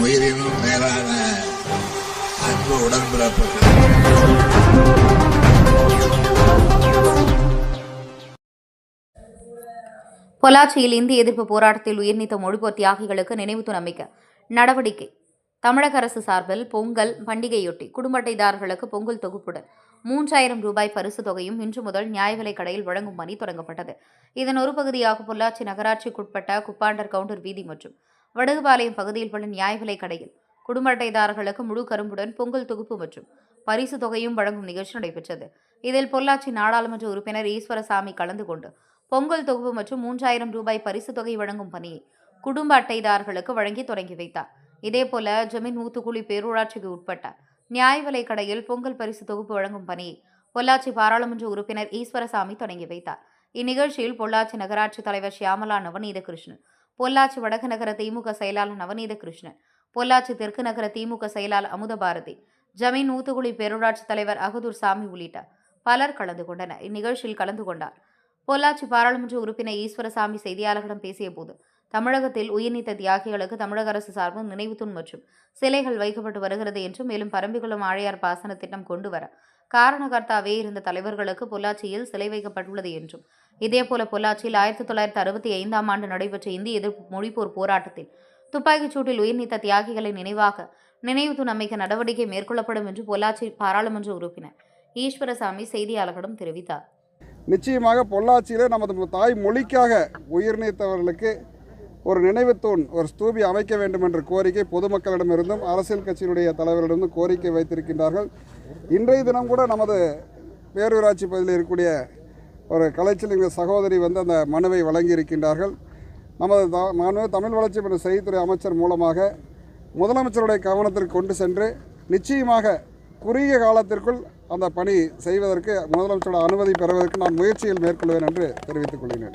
உயிரினும் மேலான அன்பு உடன்பிறப்புகள். பொள்ளாச்சியில் இந்திய எதிர்ப்பு போராட்டத்தில் உயிர்நீத்த மொழிபோர் தியாகிகளுக்கு நினைவு துணமிக்க நடவடிக்கை. தமிழக அரசு சார்பில் பொங்கல் பண்டிகையொட்டி குடும்ப அட்டைதாரர்களுக்கு பொங்கல் தொகுப்புடன் மூன்றாயிரம் ரூபாய் பரிசு தொகையும் இன்று முதல் நியாய விலை கடையில் வழங்கும் பணி தொடங்கப்பட்டது. இதன் ஒரு பகுதியாக பொள்ளாச்சி நகராட்சிக்குட்பட்ட குப்பாண்டர் கவுண்டர் வீதி மற்றும் வடகுபாளையம் பகுதியில் உள்ள நியாய விலை கடையில் குடும்ப அட்டைதாரர்களுக்கு முழு கரும்புடன் பொங்கல் தொகுப்பு மற்றும் பரிசு தொகையும் வழங்கும் நிகழ்ச்சி நடைபெற்றது. இதில் பொள்ளாச்சி நாடாளுமன்ற உறுப்பினர் ஈஸ்வரசாமி கலந்து கொண்டு பொங்கல் தொகுப்பு மற்றும் மூன்றாயிரம் ரூபாய் பரிசு தொகை வழங்கும் பணியை குடும்ப அட்டைதாரர்களுக்கு வழங்கி தொடங்கி வைத்தார். இதேபோல ஜமீன் ஊத்துக்குழி பேரூராட்சிக்கு உட்பட்ட நியாய விலைக் கடையில் பொங்கல் பரிசு தொகுப்பு வழங்கும் பணியை பொள்ளாச்சி பாராளுமன்ற உறுப்பினர் ஈஸ்வரசாமி தொடங்கி வைத்தார். இந்நிகழ்ச்சியில் பொள்ளாச்சி நகராட்சி தலைவர் ஷியாமலா நவநீத கிருஷ்ணன் பொள்ளாச்சி வடக்கு நகர திமுக செயலாளர் நவநீத கிருஷ்ணன் பொள்ளாச்சி தெற்கு நகர திமுக செயலாளர் அமுதபாரதி ஜமீன் ஊத்துக்குழி பேரூராட்சி தலைவர் அகதூர் சாமி உள்ளிட்ட பலர் கலந்து கொண்டனர். இந்நிகழ்ச்சியில் கலந்து கொண்டார். பொள்ளாச்சி பாராளுமன்ற உறுப்பினர் ஈஸ்வரசாமி செய்தியாளர்களிடம் பேசிய போது தமிழகத்தில் உயிர்நீத்த தியாகிகளுக்கு தமிழக அரசு சார்பில் நினைவு தூண் மற்றும் சிலைகள் வைக்கப்பட்டு வருகிறது என்றும் மேலும் பரம்பிக்குளம் ஆழையார் பாசன திட்டம் கொண்டு வர காரணகர்த்தாவே இருந்த தலைவர்களுக்கு பொள்ளாச்சியில் சிலை வைக்கப்பட்டுள்ளது என்றும். இதேபோல பொள்ளாச்சியில் ஆயிரத்தி தொள்ளாயிரத்தி அறுபத்தி ஐந்தாம் ஆண்டு நடைபெற்ற இந்திய எதிர்ப்பு மொழிப்போர் போராட்டத்தில் துப்பாக்கிச் சூட்டில் உயிர்நீத்த தியாகிகளை நினைவாக நினைவு அமைக்க நடவடிக்கை மேற்கொள்ளப்படும் என்று பொள்ளாச்சி பாராளுமன்ற உறுப்பினர் ஈஸ்வரசாமி செய்தியாளர்களிடம் தெரிவித்தார். நிச்சயமாக பொள்ளாச்சியில் நமது தாய் மொழிக்காக உயிர் நீத்தவர்களுக்கு ஒரு நினைவுத்தூண் ஒரு ஸ்தூபி அமைக்க வேண்டும் என்ற கோரிக்கை பொதுமக்களிடமிருந்தும் அரசியல் கட்சியினுடைய தலைவரிடமிருந்தும் கோரிக்கை வைத்திருக்கின்றார்கள். இன்றைய தினம் கூட நமது பேரூராட்சி பகுதியில் இருக்கக்கூடிய ஒரு கலைச்சலிங்க சகோதரி வந்து அந்த மனுவை வழங்கியிருக்கின்றார்கள். நமது த- மாண்புமிகு தமிழ் வளர்ச்சி மற்றும் செய்தித்துறை அமைச்சர் மூலமாக முதலமைச்சருடைய கவனத்திற்கு கொண்டு சென்று நிச்சயமாக குறுகிய காலத்திற்குள் அந்த பணி செய்வதற்கு முதலமைச்சரோட அனுமதி பெறுவதற்கு நான் முயற்சிகள் மேற்கொள்வேன் என்று தெரிவித்துக் கொள்கிறேன்.